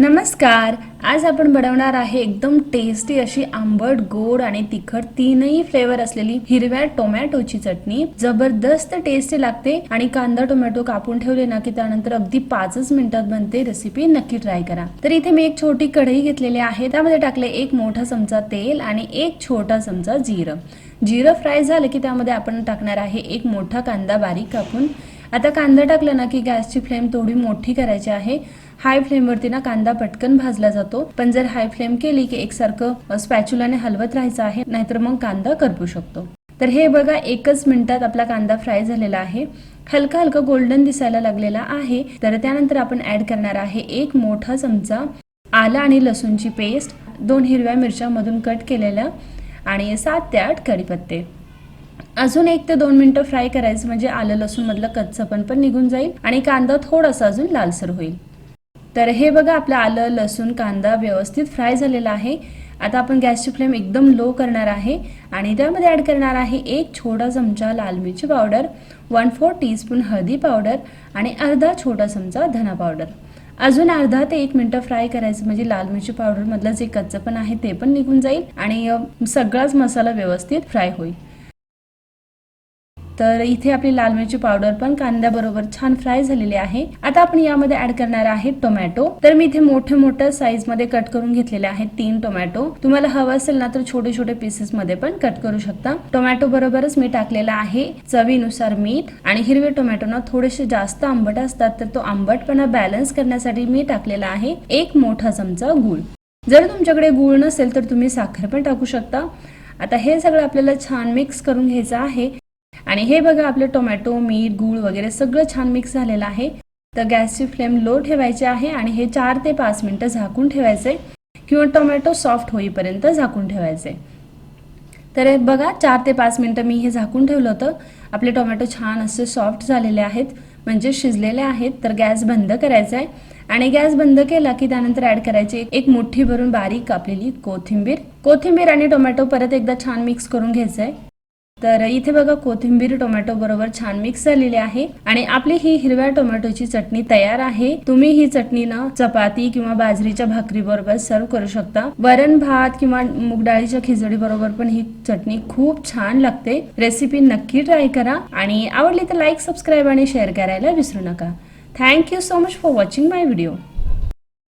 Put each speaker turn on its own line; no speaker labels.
नमस्कार. आज आपण बनवणार आहे एकदम टेस्टी अशी आंबट गोड आणि तिखट तीनही फ्लेवर असलेली हिरव्या टोमॅटोची चटणी. जबरदस्त टेस्टी लागते आणि कांदा टोमॅटो कापून ठेवले ना की त्यानंतर अगदी पाचच मिनिटात बनते. रेसिपी नक्की ट्राय करा. तर इथे मी एक छोटी कढई घेतलेली आहे. त्यामध्ये टाकले एक मोठा चमचा तेल आणि एक छोटा चमचा जिरं. जिरं फ्राय झालं की त्यामध्ये आपण टाकणार आहे एक मोठा कांदा बारीक कापून. आता कांदा टाकला ना की गॅसची फ्लेम थोडी मोठी करायची आहे. हाय फ्लेमवरती ना कांदा पटकन भाजला जातो. पण जर हाय फ्लेम केली की एकसारखं स्पॅच्युलाने हलवत राहायचं आहे नाहीतर मग कांदा करपू शकतो. तर हे बघा एकच मिनिटात आपला कांदा फ्राय झालेला आहे. हलका हलका गोल्डन दिसायला लागलेला आहे. तर त्यानंतर आपण ऍड करणार आहे एक मोठा चमचा आलं आणि लसूणची पेस्ट दोन हिरव्या मिरच्यामधून कट केलेलं आणि सात ते आठ कढीपत्ते. अजून एक ते दोन मिनिटं फ्राय करायचं म्हणजे आलं लसूण मधलं कच्चपण पण निघून जाईल. आणि कांदा थोडासा अजून लालसर होईल. तर हे बघा आपलं आलं लसूण कांदा व्यवस्थित फ्राय झालेला आहे. आता आपण गॅसची फ्लेम एकदम लो करणार आहे आणि त्यामध्ये ॲड करणार आहे एक छोटा चमचा लाल मिरची पावडर वन फोर टीस्पून हळदी पावडर आणि अर्धा छोटा चमचा धना पावडर अजून अर्धा ते एक मिनटं फ्राय करायचं म्हणजे लाल मिरची पावडरमधलं जे कच्चं पण आहे ते पण निघून जाईल आणि सगळाच मसाला व्यवस्थित फ्राय होईल. तर इथे आपली लाल मिरची पावडर पण कांद्याबरोबर छान फ्राय झालेली आहे. आता आपण यामध्ये ऍड करणार आहे टोमॅटो तर मी इथे मोठे मोठ्या साईजमध्ये कट करून घेतलेले आहेत तीन टोमॅटो तुम्हाला हवं असेल ना तर छोटे छोटे पीसेस मध्ये पण कट करू शकता. टोमॅटो बरोबरच मी टाकलेला आहे चवीनुसार मीठ आणि हिरवे टोमॅटो ना थोडेसे जास्त आंबट असतात तर तो आंबटपणा बॅलन्स करण्यासाठी मी टाकलेला आहे एक मोठा चमचा गूळ. जर तुमच्याकडे गूळ नसेल तर तुम्ही साखर पण टाकू शकता. आता हे सगळं आपल्याला छान मिक्स करून घ्यायचं आहे. आणि हे बघा आपलं टोमॅटो मीठ गूळ वगैरे सगळं छान मिक्स झालेलं आहे. तर गॅसची फ्लेम लो ठेवायची आहे आणि हे चार ते पाच मिनटं झाकून ठेवायचे किंवा टोमॅटो सॉफ्ट होईपर्यंत झाकून ठेवायचे तर बघा चार ते पाच मिनटं मी हे झाकून ठेवलं होतं. आपले टोमॅटो छान असे सॉफ्ट झालेले आहेत म्हणजे शिजलेले आहेत तर गॅस बंद करायचा आहे आणि गॅस बंद केला की त्यानंतर ऍड करायची एक मुठ्ठी भरून बारीक कापलेली कोथिंबीर. कोथिंबीर आणि टोमॅटो परत एकदा छान मिक्स करून घ्यायचं आहे तर इथे बघा कोथिंबीर टोमॅटो बरोबर छान मिक्स झालेली आहे. आणि आपली ही हिरव्या टोमॅटोची चटणी तयार आहे. तुम्ही ही चटणी ना चपाती किंवा बाजरीच्या भाकरी बरोबर सर्व करू शकता. वरण भात किंवा मूग डाळीच्या खिचडी बरोबर पण ही चटणी खूप छान लागते. रेसिपी नक्की ट्राय करा. आणि आवडली तर लाईक सबस्क्राईब आणि शेअर करायला विसरू नका. Thank you so much for watching my video